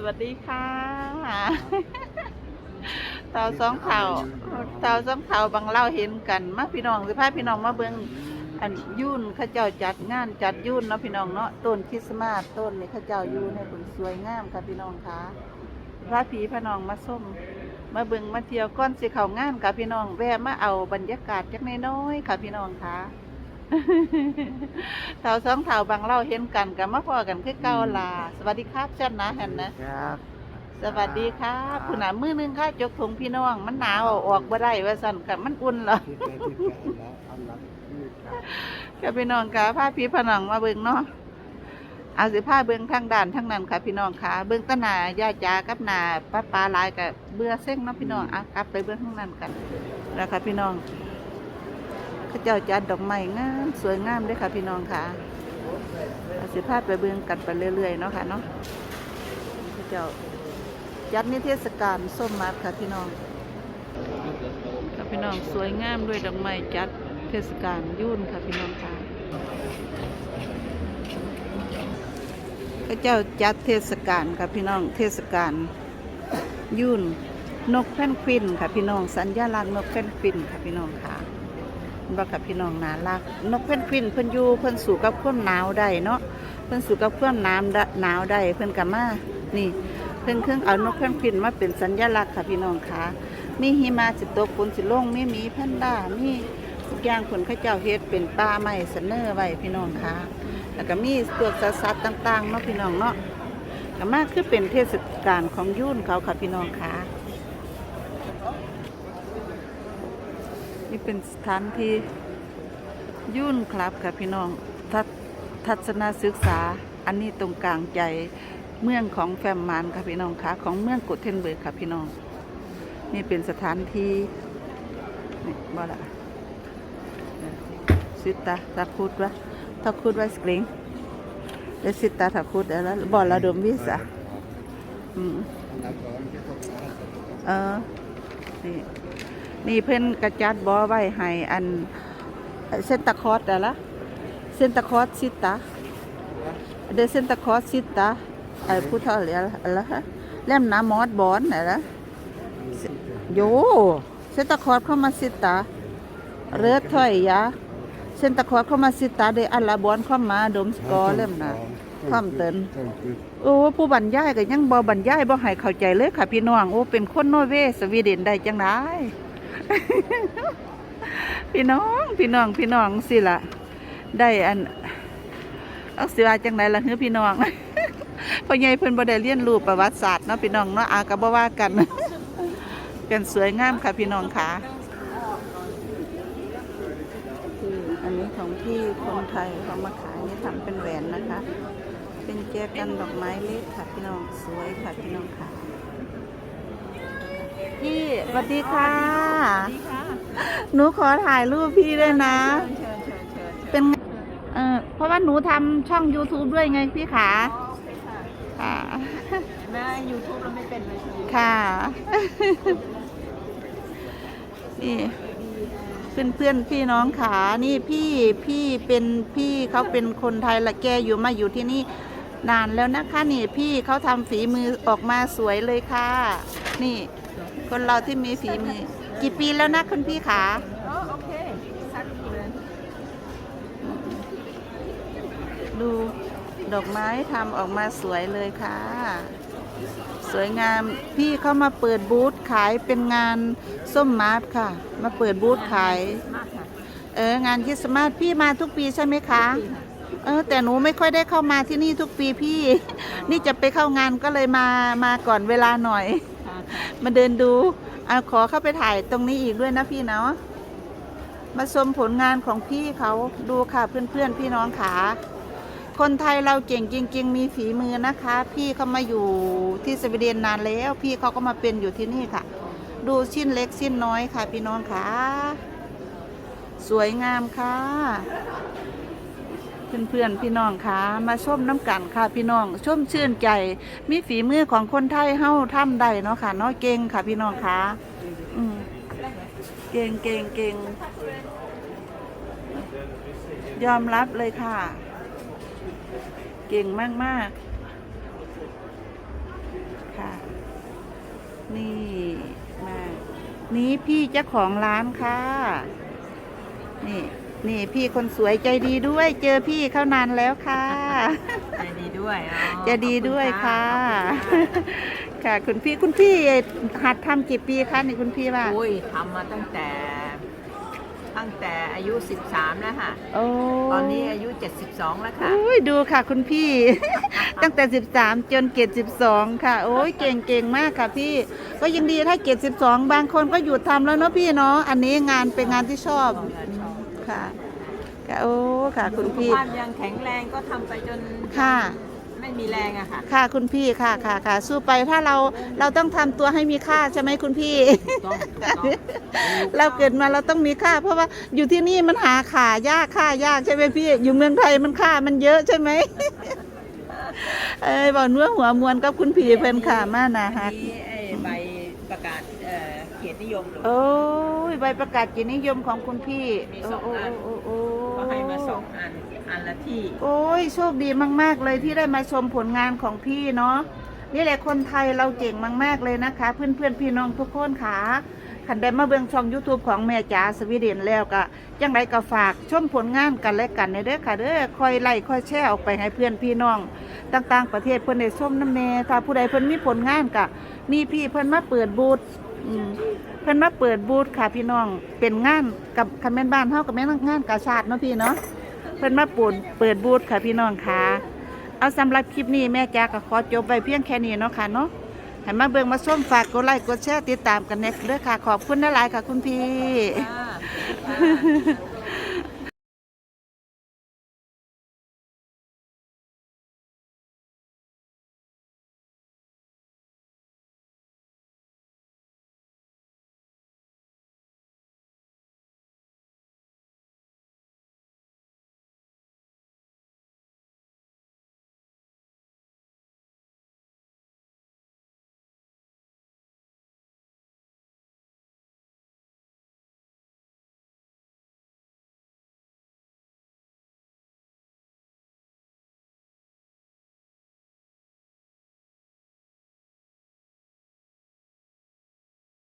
สวัสดีค่ะเต่าสองเต่าเต่าสองเต่าบางเล่าเห็นกันมาพี่น้องสิพาพี่น้องมาเบิ่งอันยุ่นเข้าเจ้าจัดงานจัดยุ่นเนาะพี่น้องเนาะต้นคริสต์มาสต้นนี่เข้าเจ้ายุ่นให้ผลสวยงามค่ะพี่น้องค่ะพระผีพระน้องมาส้ม มาเบิ่งมาเที่ยวก้อนสิเข้างานค่ะพี่น้องแวะมาเอาบรรยากาศจักน้อยๆค่ะพี่น้องค่ะ เต่าสองเต่าบางเล่าเห็นกันกับมาพอกันคือเก่าลาสวัสดีครับเช่นนะเห็นนะ ครับ สวัสดีครับคุณหนามือหนึงค่ะจกถุงพี่น้อง มันหนาวเอาออกบ่ได้ว่าสั่นกับมันอุ่นเหรอที่ไปที่ไปแล้วเอาหลักนี่ครับกับพี่น้องค่ะพาพี่ผนังมาเบิ่งเนาะเอาสิผ้าเบิ่งทางด่านทางนั้นค่ะ พี่น้องค่ะ เบิ่งตะหนาย่าจ๋ากับหนาป้าปลาหลายกับเบื่อเส้งเนาะพี่น้องอะกลับไปเบิ่งทางนั้นกันแล้วค่ะพี่น้องเขาเจ้าจัดดอกไม้งามสวยงามด้วยค่ะพี่น้องค่ะเอาสิผ้าไปเบิ่งกันไปเรื่อยๆเนาะค่ะเนาะเขาเจ้าจัดนิเทศกาลส้มมัดค่ะพี่น้องค่ะพี่น้องสวยงามด้วยดอกไม้จัดเทศกาลยุ่นค่ะพี่น้องค่ะพระเจ้าจัดเทศกาลค่ะพี่น้องเทศกาลยุ่นนกแพนกวินค่ะพี่น้องสัญลักษณ์นกแพนกวินค่ะพี่น้องค่ะ ว่ากับพี่น้องนารัก นกแพนกวินเพิ่นอยู่เพิ่นสู่กับความหนาวได้เนาะเพิ่นสู่กับความนาวได้หนาวได้เพิ่นกับมานี่เพิ่นเครื่องเอานกแพนกวินมาเป็นสัญลักษณ์ค่ะพี่น้องค่ะมีหิมะสิตกฝนสิลงมีมีแพนด้ามีทุกอย่างคนข้าเจ้าเฮ็ดเป็นป่าไม้เสนอไว้พี่น้องค่ะแล้วก็มีพวสัตว์ต่างๆเนาะพี่น้องเนาะก็มาคือเป็นเทศกาลของยุ่นเขาค่ะพี่น้องค่ะ นี่เป็นสถานที่ยุ่นครับค่ะพี่น้องทัศทัศนศึกษาอันนี้ตรงกลางใจเมืองของแฟมมานค่ะพี่น้องค่ะของเมืองกุเทนเบิร์กค่ะพี่น้อง นี่เป็นสถานที่นี่บ่ละสิตาตะคุดวะตะคุดวะสกริงเดสิตาตะคุดแล้วบ่ละดมวิสาอืมอันดับสองที่ต้องการเออนี่ นี่เพิ่นกระจัดบ่อไว้ให้อันเส้นตะคอสแต่ละเส้นตะคอสสิตาเดยวเส้นตะคอสสิตาไอ้ผู้เฒ่าเรียกอะไรฮะแล่มน้ำมอดบอนน่ะละโยเส้นตะคอดเข้ามาสิตาเรือถอยยาเส้นตะคอดเข้ามาสิตาเดอัลลาบอนเข้ามาดมสกอเล่มนะความเตินต้องคือโอ้ผู้บรรยายก็ยังบ่บรรยายบ่ให้เข้าใจเลยค่ะพี่น้องโอ้เป็นคนนอร์เวย์สวีเดนได้จังได พี่น้องพี่น้องพี่น้องสิละได้อันอาสิว่าจังไดล่ะเฮือพี่น้องพ่อใหญ่เพิ่นบ่ได้เรียนรู้ประวัติศาสตร์เนาะพี่น้องเนาะอาก็บ่ว่ากัน กันสวยงามค่ะพี่น้องค่ะอันนี้ของพี่คนไทยเขามาขายนี่ทำเป็นแหวนนะคะ เป็นแจกันดอกไม้เล็กค่ะพี่น้องสวยค่ะพี่น้องค่ะ สวัสดีค่ะ หนูขอถ่ายรูปพี่ด้วยนะเชิญเชิญเชิญเป็นไงเออเพราะว่าหนูทำช่อง YouTube ด้วยไงพี่ขาอ๋อโอเคค่ะค่ะแม่ยูทูบเราไม่เป็นเลยใช่ไหมค่ะ นี่เพื่อนเพื่อนๆพี่น้องขานี่พี่พี่เป็นพี่เขาเป็นคนไทยละแกอยู่มาอยู่ที่นี่นานแล้วนะคะ นี่พี่เขาทำฝีมือออกมาสวยเลยค่ะ นี่ คนเราที่มีฝีมือ กี่ปีแล้วนะคุณพี่ขาอ๋อโอเคสักเดือนดูดอกไม้ทำออกมาสวยเลยค่ะ สวยงามพี่เขามาเปิดบูธขายเป็นงานส้มมาร์ทค่ะ มาเปิดบูธขายมากค่ะเอองานคริสต์มาสพี่มาทุกปีใช่ไหมคะปีค่ะเออแต่หนูไม่ค่อยได้เข้ามาที่นี่ทุกปีพี่ นี่จะไปเข้างานก็เลยมามาก่อนเวลาหน่อยค่ะ มาเดินดูเอาขอเข้าไปถ่ายตรงนี้อีกด้วยนะพี่เนาะมาชมผลงานของพี่เขาดูค่ะเพื่อนๆพี่น้องขาคนไทยเราเก่งจริงๆมีฝีมือนะคะ พี่เขามาอยู่ที่สวีเดนนานแล้ว พี่เขาก็มาเป็นอยู่ที่นี่ค่ะ ดูชิ้นเล็กชิ้นน้อยค่ะ พี่น้องขาสวยงามค่ะ เพื่อนๆพี่น้องคะมาชมน้ำกันค่ะพี่น้องชมชื่นใจ มีฝีมือของคนไทยเฮ้าทำได้เนาะค่ะเนาะเก่งค่ะพี่น้องคะเก่งเก่งเก่งยอมรับเลยค่ะ เก่งมากๆค่ะ นี่มา นี่พี่เจ้าของร้านค่ะ นี่ นี่พี่คนสวยใจดีด้วย เจอพี่เขานานแล้วค่ะ ใจดีด้วยอ๋อจะดีด้วยค่ะขอบคุณค่ะ ค่ะคุณพี่คุณพี่หัดทำกี่ปีคะนี่คุณพี่ว่าอุ้ยทำมาตั้งแต่ ตั้งแต่อายุ 13 แล้วค่ะ โอ้ตอนนี้อายุ 72 แล้วค่ะ อุ้ยดูค่ะคุณพี่ ตั้งแต่ 13 จนเกรด12 ค่ะ โอ้ยเก่งเก่งมากค่ะพี่ ก็ยังดีถ้าเกรด12 บางคนก็หยุดทำแล้วเนาะพี่เนาะ อันนี้งานเป็นงานที่ชอบ ค่ะค่ะโอ้ค่ะ คุณพี่สุขภาพยังแข็งแรงก็ทำไปจนค่ะ ไม่มีแรงอะค่ะ ค่ะคุณพี่ค่ะค่ะค่ะสู้ไปถ้าเราเราต้องทำตัวให้มีค่าใช่ไหมคุณพี่ต้องต้องเราเกิดมาเราต้องมีค่า เพราะว่าอยู่ที่นี่มันหาขายากค่ายากใช่ไหมพี่ อยู่เมืองไทยมันค่ามันเยอะใช่ไหมเอ้ยบอกเนื้อหัวมวลกับคุณพี่เพิ่นค่ะมานะฮะมีไอ้ใบประกาศเอ่อเกียรติ นิยมหรือ โอ้ยใบประกาศเกียรตินิยมของคุณพี่มีสองอันโโโอ้ก็ให้มาสองอัน อันละที่ โอ้ยโชคดีมาก ๆ เลยที่ได้มาชมผลงานของพี่เนาะนี่แหละคนไทยเราเก่งมาก ๆ เลยนะคะเพื่อนๆพี่น้องทุกคนค่ะขันได้มาเบิ่งช่อง YouTube ของแม่จ๋าสวีเดนแล้วก็จังไรก็ฝากชมผลงานกันและกันในเด้อค่ะเด้อคอยไล่คอยแชร์ออกไปให้เพื่อนพี่น้อง ต่างๆ ประเทศเพิ่นได้ชมน้ำแน่ถ้าผู้ใดเพิ่นมีผลงานก็นี่พี่เพิ่นมาเปิดบูธ อืมเพิ่นมาเปิดบูธค่ะพี่น้อง เป็นงานกับคันแม่นบ้านเฮากับแม่นงานกาชาติเนาะพี่เนาะ เพิ่นมาปูนเปิดบูธค่ะพี่น้องค่ะ เอาสำหรับคลิปนี้แม่จ๋าก็ขอจบไปเพียงแค่นี้เนาะค่ะเนาะให้มาเบิ่งมาส้มฝากกดไลค์กดแชร์ติดตามกันแน็กเด้อค่ะ ขอบคุณหลายๆค่ะคุณพี่ ค่ะ